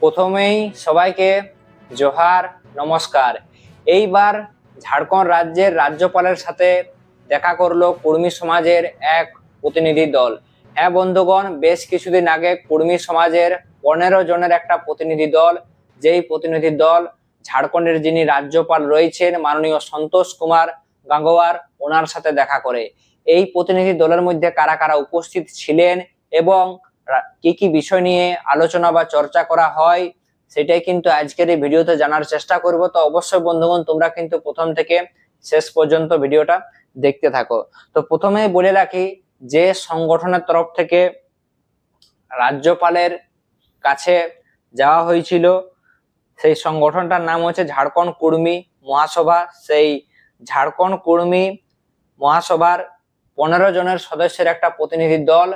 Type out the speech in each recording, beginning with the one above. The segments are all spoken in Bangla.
প্রথমেই সবাইকে জোহার, নমস্কার। এইবার ঝাড়খণ্ড রাজ্যের রাজ্যপালের সাথে দেখা করল কুর্মী সমাজের এক প্রতিনিধি দল। হ্যাঁ বন্ধুগণ, বেশ কিছুদিন আগে কুর্মী সমাজের পনেরো জনের একটা প্রতিনিধি দল। যেই প্রতিনিধি দল ঝাড়খণ্ডের যিনি রাজ্যপাল রয়েছেন, মাননীয় সন্তোষ কুমার গাঙ্গোয়ার, ওনার সাথে দেখা করে। এই প্রতিনিধি দলের মধ্যে কারা কারা উপস্থিত ছিলেন এবং কি কি বিষয় নিয়ে আলোচনা বা চর্চা করা হয়, সেটাই কিন্তু আজকের এই ভিডিওতে জানার চেষ্টা করব। তো অবশ্যই বন্ধুগণ, তোমরা কিন্তু প্রথম থেকে শেষ পর্যন্ত ভিডিওটা দেখতে থাকো। তো প্রথমে বলে রাখি যে সংগঠনের তরফ থেকে রাজ্যপালের কাছে যাওয়া হয়েছিল। সেই সংগঠনটার নাম হচ্ছে ঝাড়খণ্ড কুর্মী মহাসভা। সেই ঝাড়খণ্ড কুর্মী মহাসভার পনেরো জনের সদস্যের একটা প্রতিনিধি দল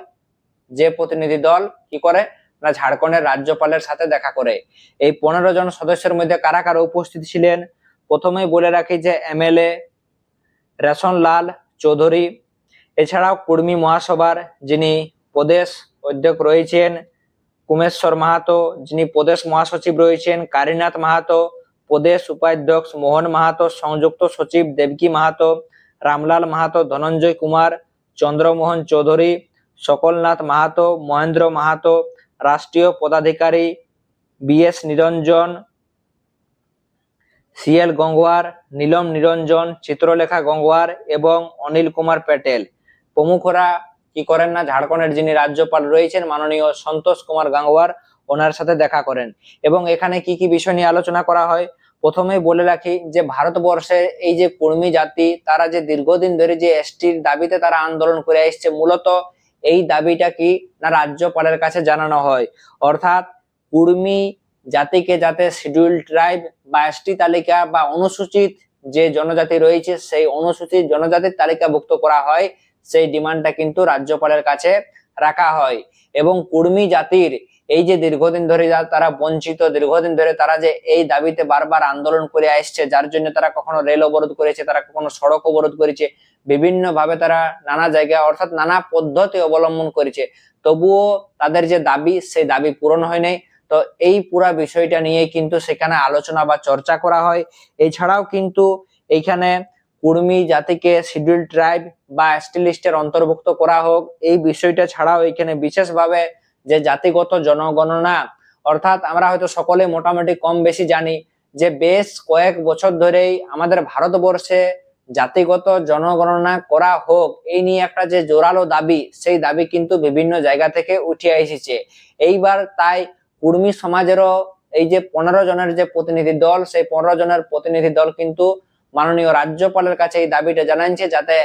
যে প্রতিনিধি দল কি করে? না ঝাড়খণ্ডের রাজ্যপালের সাথে দেখা করে। এই পনেরো জন সদস্যের মধ্যে কারা কারা উপস্থিত ছিলেন? প্রথমেই বলে রাখি যে এমএলএ রেশন লাল চৌধুরী, এছাড়াও কুর্মী মহাসভার যিনি প্রদেশ অধ্যক্ষ রয়েছেন, কুমেশ্বর মাহাতো, যিনি প্রদেশ মহাসচিব রয়েছেন, কারীনাথ মাহাতো, প্রদেশ উপাধ্যক্ষ মোহন মাহাতো, সংযুক্ত সচিব দেবকী মাহাতো, রামলাল মাহাতো, ধনঞ্জয় কুমার, চন্দ্রমোহন চৌধুরী সকলনাথ মাহাতো, মহেন্দ্র মাহাতো, রাষ্ট্রীয় পদাধিকারী বিএস নিরঞ্জন সিএল গঙ্গোয়ার, নীলম নিরঞ্জন, চিত্রলেখা গঙ্গোয়ার এবং অনিল কুমার প্যাটেল। প্রমুখরা কি করেন না? ঝাড়খণ্ডের যিনি রাজ্যপাল রয়েছেন মাননীয় সন্তোষ কুমার গাঙ্গোয়ার, ওনার সাথে দেখা করেন। এবং এখানে কি কি বিষয় নিয়ে আলোচনা করা হয়? প্রথমে বলে রাখি যে ভারতবর্ষের এই যে কর্মী জাতি, তারা যে দীর্ঘদিন ধরে যে এসটির দাবিতে তারা আন্দোলন করে আসছে, মূলত এই দাবিটা কি না রাজ্যপালের কাছে জানানো হয়? অর্থাৎ কুর্মী জাতিকে যাতে শিডিউল ট্রাইব বা এসটি তালিকা বা অনুসূচিত যে জনজাতি রয়েছে, সেই অনুসূচিত জনজাতির তালিকাভুক্ত করা হয়, সেই ডিমান্ডটা কিন্তু রাজ্যপালের কাছে রাখা হয়। এবং কুর্মী জাতির এই যে দীর্ঘদিন ধরে তারা বঞ্চিত, দীর্ঘদিন ধরে তারা যে এই দাবিতে বারবার আন্দোলন করে আসছে, যার জন্য তারা কখনো রেল অবরোধ করেছে, তারা কখনো সড়ক অবরোধ করেছে বিভিন্ন ভাবে তারা নানা জায়গায় অর্থাৎ নানা পদ্ধতি অবলম্বন করেছে। তবুও তাদের যে দাবি, সেই দাবি পূরণ হয় নাই। তো এই পুরা বিষয়টা নিয়ে কিন্তু সেখানে আলোচনা বা চর্চা করা হয়। এছাড়াও কিন্তু এইখানে কুর্মী জাতিকে শিডিউল ট্রাইব বা এসটি অন্তর্ভুক্ত করা হোক, এই বিষয়টা ছাড়াও এখানে বিশেষভাবে যে জাতিগত জনগণনা, অর্থাৎ আমরা হয়তো সকলে মোটামুটি কম বেশি জানি যে বেশ কয়েক বছর ধরেই আমাদের ভারতবর্ষে জাতিগত জনগণনা করা হোক, এই নিয়ে একটা যে জোরালো দাবি, সেই দাবি কিন্তু বিভিন্ন জায়গা থেকে উঠে এসেছে। এইবার তাই কুর্মী সমাজেরও এই যে পনেরো জনের যে প্রতিনিধি দল, সেই পনেরো জনের প্রতিনিধি দল কিন্তু মাননীয় রাজ্যপালের কাছে এই দাবিটা জানাচ্ছে যাতে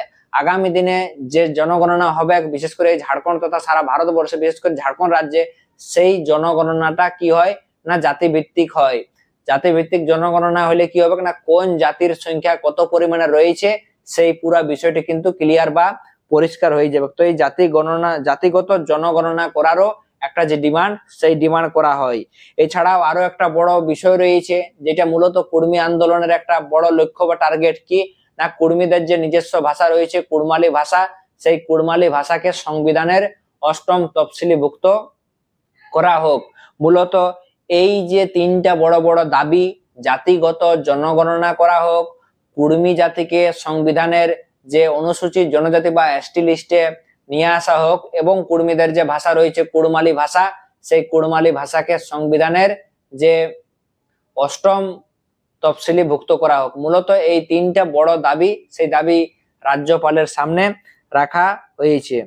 আগামী দিনে যে জনগণনা হবে, বিশেষ করে ঝাড়খণ্ড তথা সারা ভারতবর্ষে, বিশেষ করে ঝাড়খণ্ড রাজ্যে, সেই জনগণনাটা কি হয় না জাতি ভিত্তিক হয়? জাতি ভিত্তিক জনগণনা হলে কি হবে না কোন জাতির সংখ্যা কত পরিমাণে রয়েছে, সেই পুরা বিষয়টি কিন্তু ক্লিয়ার বা পরিষ্কার হয়ে যাবে। তো এই জাতি গণনা, জাতিগত জনগণনা করারও একটা যে ডিমান্ড সেই ডিমান্ড করা হয়। এছাড়াও আরও একটা বড় বিষয় রয়েছে, যেটা মূলত কর্মী আন্দোলনের একটা বড় লক্ষ্য বা টার্গেট কি? না, কর্মীদের যে নিজস্ব ভাষা রয়েছে কুড়মালি ভাষা, সেই কুড়মালি ভাষাকে সংবিধানের অষ্টম তফসিলিভুক্ত করা হোক। মূলত এই যে তিনটা বড় বড় দাবি জাতিগত জনগণনা করা হোক, কুর্মী জাতিকে সংবিধানের যে অনুসূচিত জনজাতি বা এসটি লিস্টে নিয়ে আসা হোক এবং কুর্মীদের যে ভাষা রয়েছে, কুড়মালি ভাষা, সেই কুড়মালি ভাষাকে সংবিধানের যে অষ্টম তফসিলি ভুক্ত করা হোক। মূলত এই তিনটা বড় দাবি, সেই দাবি রাজ্যপালের সামনে রাখা হয়েছে।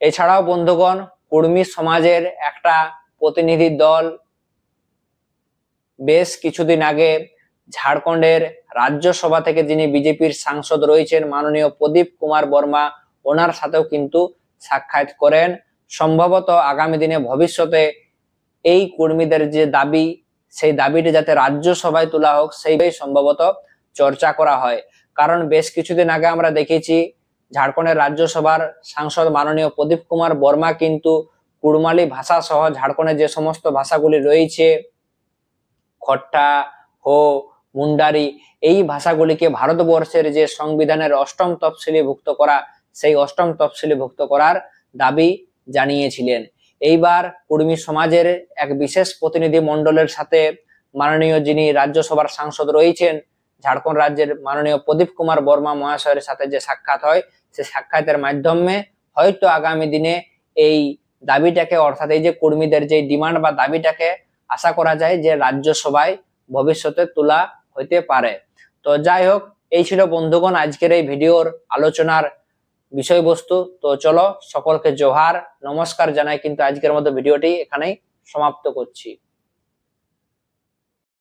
এছাড়াও বন্ধুগণ, কুর্মী সমাজের একটা প্রতিনিধি দল বেশ কিছুদিন আগে ঝাড়খণ্ডের রাজ্যসভা থেকে যিনি বিজেপির সাংসদ রয়েছেন, মাননীয় প্রদীপ কুমার বর্মা ওনার সাথেও কিন্তু সাক্ষাৎ করেন। সম্ভবত আগামী দিনে ভবিষ্যতে এই কর্মীদের যে দাবি, সেই দাবিটি যাতে রাজ্যসভায় তোলা হোক সেই সম্ভবত চর্চা করা হয়। কারণ বেশ কিছুদিন আগে আমরা দেখেছি, ঝাড়খণ্ডের রাজ্যসভার সাংসদ মাননীয় প্রদীপ কুমার বর্মা কিন্তু কুড়মালি ভাষা সহ ঝাড়খণ্ডের যে সমস্ত ভাষাগুলি রয়েছে, খট্টা, হো, মুন্ডারি, এই ভাষাগুলিকে ভারতবর্ষের যে সংবিধানের অষ্টম তফসিলিভুক্ত করা সেই অষ্টম তফসিলি ভুক্ত করার দাবি জানিয়েছিলেন। এইবার কুর্মী সমাজের এক বিশেষ প্রতিনিধি মণ্ডলের সাথে মাননীয় যিনি রাজ্যসভার সাংসদ রয়েছেন, ঝাড়খণ্ড রাজ্যের মাননীয় প্রদীপ কুমার বর্মা মহাশয়ের সাথে যে সাক্ষাৎ হয়, সে সাক্ষাতের মাধ্যমে হয়তো আগামী দিনে এই দাবিটাকে, অর্থাৎ এই যে কর্মীদের যে ডিমান্ড বা দাবিটাকে আশা করা যায় যে রাজ্যসভায় ভবিষ্যতে তোলা হইতে পারে। তো যাই হোক, এই ছিল বন্ধুগণ আজকের এই ভিডিওর আলোচনার বিষয়বস্তু। তো চলো সকলকে জোহার। নমস্কার জানাই কিন্তু আজকের মতো ভিডিওটি এখানেই সমাপ্ত করছি।